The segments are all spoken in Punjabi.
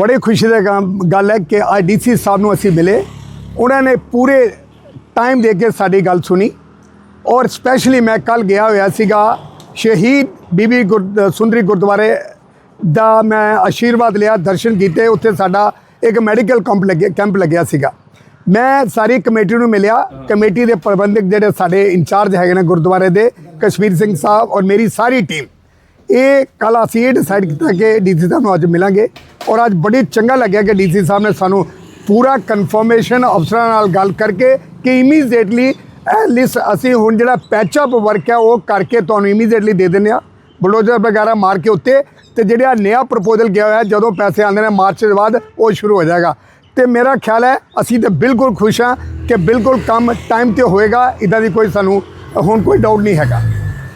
ਬੜੇ ਖੁਸ਼ੀ ਦੀ ਕੰਮ- ਗੱਲ ਹੈ ਕਿ ਅੱਜ ਡੀਸੀ ਸਾਹਿਬ ਨੂੰ ਅਸੀਂ ਮਿਲੇ। ਉਹਨਾਂ ਨੇ ਪੂਰੇ ਟਾਈਮ ਦੇ ਕੇ ਸਾਡੀ ਗੱਲ ਸੁਣੀ। ਔਰ ਸਪੈਸ਼ਲੀ ਮੈਂ ਕੱਲ ਗਿਆ ਹੋਇਆ ਸੀਗਾ ਸ਼ਹੀਦ ਬੀਬੀ ਗੁਰ- ਸੁੰਦਰੀ ਗੁਰਦੁਆਰੇ ਦਾ ਮੈਂ ਆਸ਼ੀਰਵਾਦ ਲਿਆ, ਦਰਸ਼ਨ ਕੀਤੇ। ਉੱਥੇ ਸਾਡਾ ਇੱਕ ਮੈਡੀਕਲ ਕੈਂਪ ਲੱਗਿਆ ਕੈਂਪ ਲੱਗਿਆ ਸੀਗਾ। ਮੈਂ ਸਾਰੀ ਕਮੇਟੀ ਨੂੰ ਮਿਲਿਆ। ਕਮੇਟੀ ਦੇ ਪ੍ਰਬੰਧਕ ਜਿਹੜੇ ਸਾਡੇ ਇੰਚਾਰਜ ਹੈਗੇ ਨੇ ਗੁਰਦੁਆਰੇ ਦੇ, ਕਸ਼ਮੀਰ ਸਿੰਘ ਸਾਹਿਬ ਔਰ ਮੇਰੀ ਸਾਰੀ ਟੀਮ ਇਹ ਕੱਲ੍ਹ ਅਸੀਂ ਇਹ ਡਿਸਾਈਡ ਕੀਤਾ ਕਿ ਡੀਸੀ ਸਾਹਿਬ ਨੂੰ ਅੱਜ ਮਿਲਾਂਗੇ। ਔਰ ਅੱਜ ਬੜੀ ਚੰਗਾ ਲੱਗਿਆ ਕਿ ਡੀਸੀ ਸਾਹਿਬ ਨੇ ਸਾਨੂੰ ਪੂਰਾ ਕਨਫਰਮੇਸ਼ਨ ਅਫਸਰਾਂ ਨਾਲ ਗੱਲ ਕਰਕੇ ਕਿ ਇਮੀਡੀਏਟਲੀ ਲਿਸਟ ਅਸੀਂ ਹੁਣ ਜਿਹੜਾ ਪੈਚ ਅਪ ਵਰਕ ਹੈ, ਉਹ ਕਰਕੇ ਤੁਹਾਨੂੰ ਇਮੀਡੀਏਟਲੀ ਦੇ ਦਿੰਦੇ ਆ ਬਲੋਜਰ ਵਗੈਰਾ ਮਾਰ ਕੇ ਉੱਤੇ ਤੇ ਜਿਹੜਾ ਨਵਾਂ ਪ੍ਰਪੋਜ਼ਲ ਗਿਆ ਹੋਇਆ, ਜਦੋਂ ਪੈਸੇ ਆਉਂਦੇ ਨੇ ਮਾਰਚ ਦੇ ਬਾਅਦ, ਉਹ ਸ਼ੁਰੂ ਹੋ ਜਾਏਗਾ। ਤੇ ਮੇਰਾ ਖਿਆਲ ਹੈ, ਅਸੀਂ ਤੇ ਬਿਲਕੁਲ ਖੁਸ਼ ਹਾਂ ਕਿ ਬਿਲਕੁਲ ਕੰਮ ਟਾਈਮ ਤੇ ਹੋਏਗਾ ਇਦਾਂ ਦੀ ਕੋਈ ਸਾਨੂੰ ਹੁਣ ਕੋਈ ਡਾਊਟ ਨਹੀਂ ਹੈਗਾ।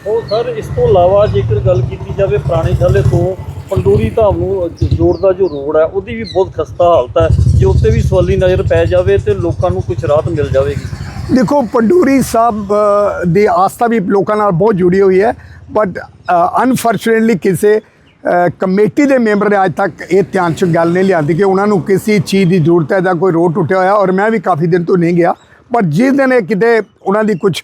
ਉਹ ਸਰ, ਇਸ ਤੋਂ ਇਲਾਵਾ ਜੇਕਰ ਗੱਲ ਕੀਤੀ ਜਾਵੇ ਪੁਰਾਣੇ ਥੱਲੇ ਤੋਂ, ਪੰਡੂਰੀ ਧਾਮ ਨੂੰ ਜੋੜਦਾ ਜੋ ਰੋਡ ਹੈ, ਉਹਦੀ ਵੀ ਬਹੁਤ ਖਸਤਾ ਹਾਲਤ ਹੈ। ਜੇ ਉੱਤੇ ਵੀ ਸਵਾਲੀ ਨਜ਼ਰ ਪੈ ਜਾਵੇ ਤੇ ਲੋਕਾਂ ਨੂੰ ਕੁਝ ਰਾਹਤ ਮਿਲ ਜਾਵੇਗੀ। ਦੇਖੋ, ਪੰਡੂਰੀ ਸਾਹਿਬ ਦੀ ਆਸਥਾ ਵੀ ਲੋਕਾਂ ਨਾਲ ਬਹੁਤ ਜੁੜੀ ਹੋਈ ਹੈ ਬਟ ਅਨਫੋਰਚੂਨੇਟਲੀ ਕਿਸੇ ਕਮੇਟੀ ਦੇ ਮੈਂਬਰ ਨੇ ਅੱਜ ਤੱਕ ਇਹ ਧਿਆਨ 'ਚ ਗੱਲ ਨਹੀਂ ਲਿਆਂਦੀ ਕਿ ਉਹਨਾਂ ਨੂੰ ਕਿਸੇ ਚੀਜ਼ ਦੀ ਜ਼ਰੂਰਤ ਹੈ ਜਾਂ ਕੋਈ ਰੋਡ ਟੁੱਟਿਆ ਹੋਇਆ, ਔਰ ਮੈਂ ਵੀ ਕਾਫੀ ਦਿਨ ਤੋਂ ਨਹੀਂ ਗਿਆ। ਪਰ ਜਿਸ ਦਿਨ ਇਹ ਕਿਤੇ ਉਹਨਾਂ ਦੀ ਕੁਝ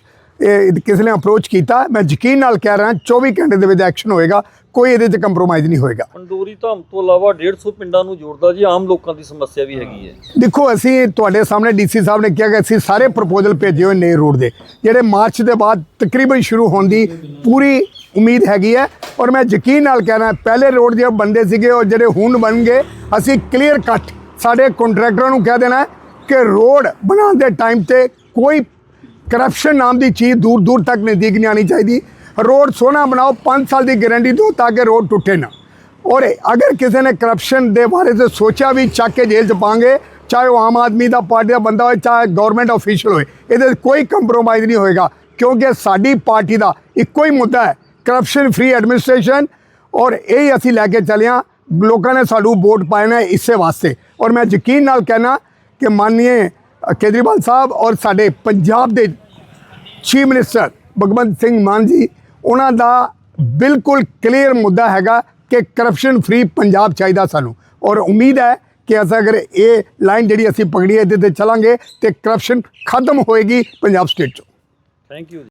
ਕਿਸੇ ਨੇ ਅਪਰੋਚ ਕੀਤਾ ਮੈਂ ਯਕੀਨ ਨਾਲ ਕਹਿ ਰਿਹਾ 24 ਘੰਟੇ ਦੇ ਵਿੱਚ ਐਕਸ਼ਨ ਹੋਏਗਾ ਕੋਈ ਇਹਦੇ 'ਚ ਕੰਪਰੋਮਾਈਜ਼ ਨਹੀਂ ਹੋਏਗਾ। ਪੰਡੂਰੀ ਧਾਮ ਤੋਂ ਇਲਾਵਾ 150 ਪਿੰਡਾਂ ਨੂੰ ਜੋੜਦਾ ਜੀ ਆਮ ਲੋਕਾਂ ਦੀ ਸਮੱਸਿਆ ਵੀ ਹੈਗੀ ਹੈ। ਦੇਖੋ ਅਸੀਂ ਤੁਹਾਡੇ ਸਾਹਮਣੇ ਡੀਸੀ ਸਾਹਿਬ ਨੇ ਕਿਹਾ ਕਿ ਅਸੀਂ ਸਾਰੇ ਪ੍ਰਪੋਜ਼ਲ ਭੇਜੇ ਹੋਏ ਨੇ ਰੋਡ ਦੇ ਜਿਹੜੇ ਮਾਰਚ ਦੇ ਬਾਅਦ ਤਕਰੀਬਨ ਸ਼ੁਰੂ ਹੋਣ ਦੀ ਪੂਰੀ ਉਮੀਦ ਹੈਗੀ ਹੈ। ਔਰ ਮੈਂ ਯਕੀਨ ਨਾਲ ਕਹਿਣਾ ਪਹਿਲੇ ਰੋਡ ਜਿਹੜੇ ਬੰਦੇ ਸੀਗੇ ਉਹ ਜਿਹੜੇ ਹੁਣ ਬਣਨਗੇ ਅਸੀਂ ਕਲੀਅਰ ਕੱਟ ਸਾਡੇ ਕੰਟਰੈਕਟਰਾਂ ਨੂੰ ਕਹਿ ਦੇਣਾ ਕਿ ਰੋਡ ਬਣਾਉਣ ਦੇ ਟਾਈਮ ਤੇ ਕੋਈ ਕਰਪਸ਼ਨ ਨਾਮ ਦੀ ਚੀਜ਼ ਦੂਰ ਦੂਰ ਤੱਕ ਨਜ਼ਦੀਕ ਨਹੀਂ ਆਣੀ ਚਾਹੀਦੀ। ਰੋਡ ਸੋਹਣਾ ਬਣਾਓ 5 ਸਾਲ ਦੀ ਗਾਰੰਟੀ ਦਿਓ ਤਾਂ ਕਿ ਰੋਡ ਟੁੱਟੇ ਨਾ। ਔਰ ਅਗਰ ਕਿਸੇ ਨੇ ਕਰਪਸ਼ਨ ਦੇ ਬਾਰੇ ਤੇ ਸੋਚਿਆ ਵੀ ਚੱਕ ਕੇ ਜੇਲ੍ਹ ਚ ਪਾਂਗੇ ਚਾਹੇ ਉਹ ਆਮ ਆਦਮੀ ਦਾ ਪਾਰਟੀ ਦਾ ਬੰਦਾ ਹੋਏ, ਚਾਹੇ ਗਵਰਨਮੈਂਟ ਅਫੀਸ਼ੀਅਲ ਹੋਏ, ਇਹਦੇ 'ਚ ਕੋਈ ਕੰਪਰੋਮਾਈਜ਼ ਨਹੀਂ ਹੋਏਗਾ। ਕਿਉਂਕਿ ਸਾਡੀ ਪਾਰਟੀ ਦਾ ਇੱਕੋ ਹੀ ਮੁੱਦਾ ਹੈ ਕਰਪਸ਼ਨ ਫ੍ਰੀ ਐਡਮਿਨਿਸਟ੍ਰੇਸ਼ਨ ਔਰ ਇਹ ਅਸੀਂ ਲੈ ਕੇ ਚੱਲੇ ਹਾਂ। ਲੋਕਾਂ ਨੇ ਸਾਨੂੰ ਵੋਟ ਪਾਏ ਨੇ ਇਸੇ ਵਾਸਤੇ। ਔਰ ਮੈਂ ਯਕੀਨ ਨਾਲ ਕਹਿਣਾ ਕਿ ਮਾਨਨੀਏ ਕੇਜਰੀਵਾਲ ਸਾਹਿਬ ਔਰ ਸਾਡੇ ਪੰਜਾਬ ਦੇ ਚੀਫ ਮਿਨਿਸਟਰ ਭਗਵੰਤ ਸਿੰਘ ਮਾਨ ਜੀ, ਉਹਨਾਂ ਦਾ ਬਿਲਕੁਲ ਕਲੀਅਰ ਮੁੱਦਾ ਹੈਗਾ ਕਿ ਕਰਪਸ਼ਨ ਫ੍ਰੀ ਪੰਜਾਬ ਚਾਹੀਦਾ ਸਾਨੂੰ। ਔਰ ਉਮੀਦ ਹੈ ਕਿ ਅਸਾਂ ਅਗਰ ਇਹ ਲਾਈਨ ਜਿਹੜੀ ਅਸੀਂ ਪਕੜੀ ਹੈ, ਇਹਦੇ ਤੇ ਚੱਲਾਂਗੇ ਤੇ ਕਰਪਸ਼ਨ ਖਤਮ ਹੋਏਗੀ ਪੰਜਾਬ ਸਟੇਟ 'ਚੋਂ। Thank you